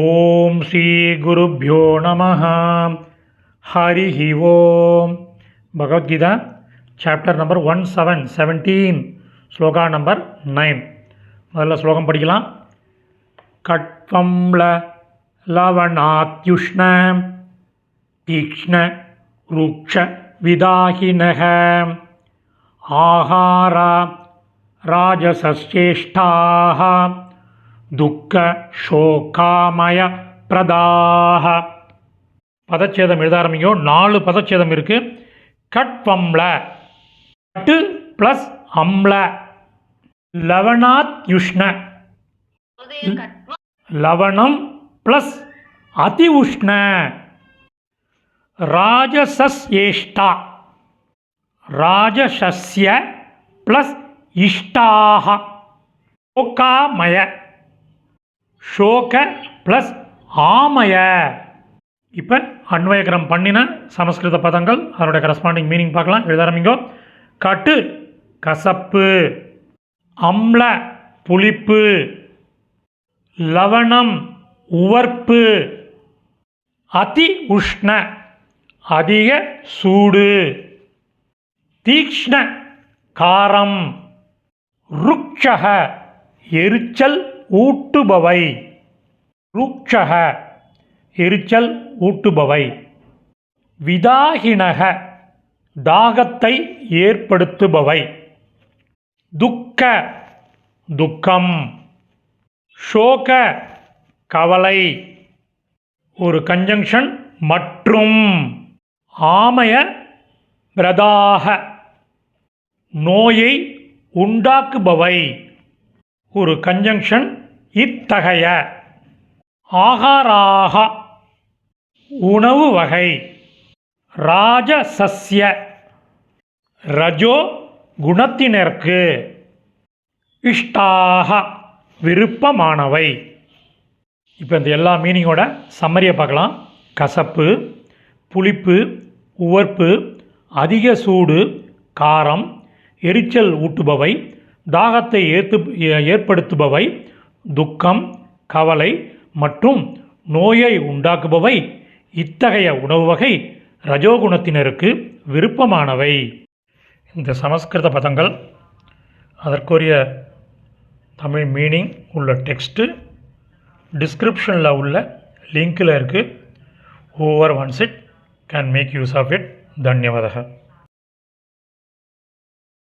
ஓம் ஸ்ரீ குருப்பியோ நம Hari he Om. Bhagavad Gita chapter number one seven seventeen shloka number nine முதல்ல ஸ்லோகம் படிக்கலாம். கட்வம் ல லவணாத்யுஷ்ண தீக்ஷ்ண ருக்ஷ விதாகினக. ஆஹாரா ராஜசேஷ்டாக துக்க பிரதாக பதச்சேதம் எழுத ஆரம்பிக்கும் நாலு பதச்சேதம் இருக்குது கட்வம்ல கட்டு ப்ளஸ் அம்ல லவணாத் யுஷ்ண லவணம் ப்ளஸ் அதி உஷ்ண ராஜசஸ் ஏஷ்டா ராஜசஸ்ய ப்ளஸ் இஷ்டாக ஷோகாமய ஷோக ப்ளஸ் ஆமய. இப்போ அன்வயகரம் பண்ணின சமஸ்கிருத பதங்கள் அதனுடைய கரஸ்பாண்டிங் மீனிங் பார்க்கலாம். எழுத ஆரம்பிங்கோ. கட்டு கசப்பு. அம்ல புளிப்பு. லவணம் உவர்ப்பு. அதி உஷ்ண அதிக சூடு. தீக்ஷ்ண காரம். ருக்ஷக எரிச்சல் ஊட்டுபவை. ருக்ஷக எரிச்சல் ஊட்டுபவை. விதாகினக தாகத்தை ஏற்படுத்துபவை. துக்க துக்கம். ஷோக கவலை. ஒரு கன்ஜங்ஷன் மற்றும். ஆமய பிரதாக. நோயை உண்டாக்குபவை. ஒரு கன்ஜங்ஷன் இத்தகைய ஆகாராக உணவு வகை ராஜசஸ்ய ரஜோ குணத்தினருக்கு இஷ்டாக விருப்பமானவை. இப்போ இந்த எல்லா மீனிங்கோட சம்மரியை பார்க்கலாம். கசப்பு புளிப்பு உவர்ப்பு அதிக சூடு காரம் எரிச்சல் ஊட்டுபவை தாகத்தை ஏற்று ஏற்படுத்துபவை துக்கம் கவலை மற்றும் நோயை உண்டாக்குபவை இத்தகைய உணவு வகை ரஜோகுணத்தினருக்கு விருப்பமானவை. இந்த சமஸ்கிருத பதங்கள் அதற்குரிய தமிழ் மீனிங் உள்ள டெக்ஸ்ட்டு டிஸ்கிரிப்ஷனில் உள்ள லிங்கில் இருக்குது over once it can make use of it தன்யவாதக.